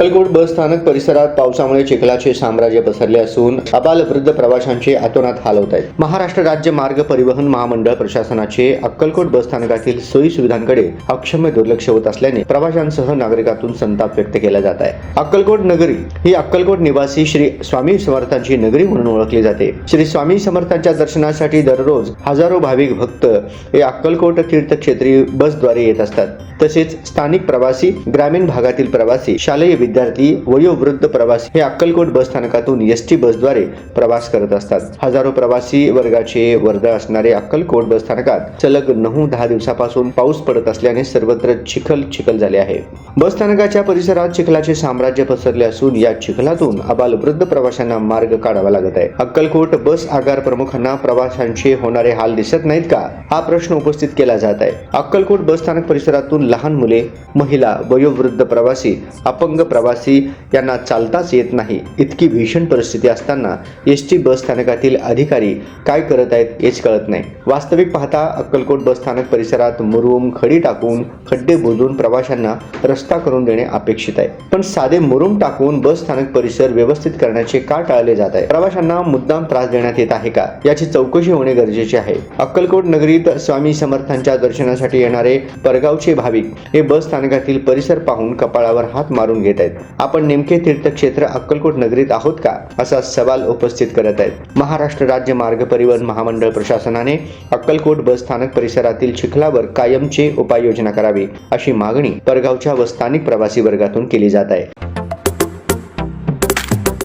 अक्कलकोट बस स्थानक परिसरात पावसामुळे चिखलाचे साम्राज्य पसरले असून अबालवृद्ध प्रवाशांचे आतोनात हाल होत आहेत. महाराष्ट्र राज्य मार्ग परिवहन महामंडळ प्रशासनाचे अक्कलकोट बस स्थानकातील सोयी सुविधांकडे अक्षम्य दुर्लक्ष होत असल्याने प्रवाशांसह नागरिकातून संताप व्यक्त केला जात आहे. अक्कलकोट नगरी ही अक्कलकोट निवासी श्री स्वामी समर्थांची नगरी म्हणून ओळखली जाते. श्री स्वामी समर्थांच्या दर्शनासाठी दररोज हजारो भाविक भक्त हे अक्कलकोट तीर्थक्षेत्री बसद्वारे येत असतात. तसेच स्थानिक प्रवासी ग्रामीण भागातील प्रवासी शालेय विद्यार्थी वयोवृद्ध प्रवासी हे अक्कलकोट बस स्थानकातून एस टी बसद्वारे प्रवास करत असतात. हजारो प्रवासी वर्गाचे वर्दळ असणारे अक्कलकोट बस स्थानकात सलग नऊ दहा दिवसापासून पाऊस पडत असल्याने सर्वत्र चिखल चिखल झाले आहे. बस स्थानकाच्या परिसरात चिखलाचे साम्राज्य पसरले असून या चिखलातून अबालवृद्ध प्रवाशांना मार्ग काढावा लागत आहे. अक्कलकोट बस आगार प्रमुखांना प्रवाशांचे होणारे हाल दिसत नाहीत का? हा प्रश्न उपस्थित केला जात आहे. अक्कलकोट बस स्थानक परिसरातून लहान मुले महिला वयोवृद्ध प्रवासी अपंग प्रवासी प्रवासी यांना चालताच येत नाही. इतकी भीषण परिस्थिती असताना एस टी बस स्थानकातील अधिकारी काय करत आहेत हेच कळत नाही. वास्तविक पाहता अक्कलकोट बस स्थानक परिसरात मुरुम खडी टाकून खड्डे बुजून प्रवाशांना रस्ता करून देणे अपेक्षित आहे. पण साधे मुरुम टाकून बस स्थानक परिसर व्यवस्थित करण्याचे का टाळले जात आहे? प्रवाशांना मुद्दाम त्रास देण्यात येत आहे का? याची चौकशी होणे गरजेचे आहे. अक्कलकोट नगरीत स्वामी समर्थांच्या दर्शनासाठी येणारे परगावचे भाविक हे बस स्थानकातील परिसर पाहून कपाळावर हात मारून घेत आहेत. आहेत. आपण नेमके तीर्थक्षेत्र अक्कलकोट नगरीत आहोत का? असा सवाल उपस्थित करत आहेत. महाराष्ट्र राज्य मार्ग परिवहन महामंडळ प्रशासनाने अक्कलकोट बस स्थानक परिसरातील चिखलावर कायमचे उपाययोजना करावी अशी मागणी परगावच्या व स्थानिक प्रवासी वर्गातून केली जात आहे.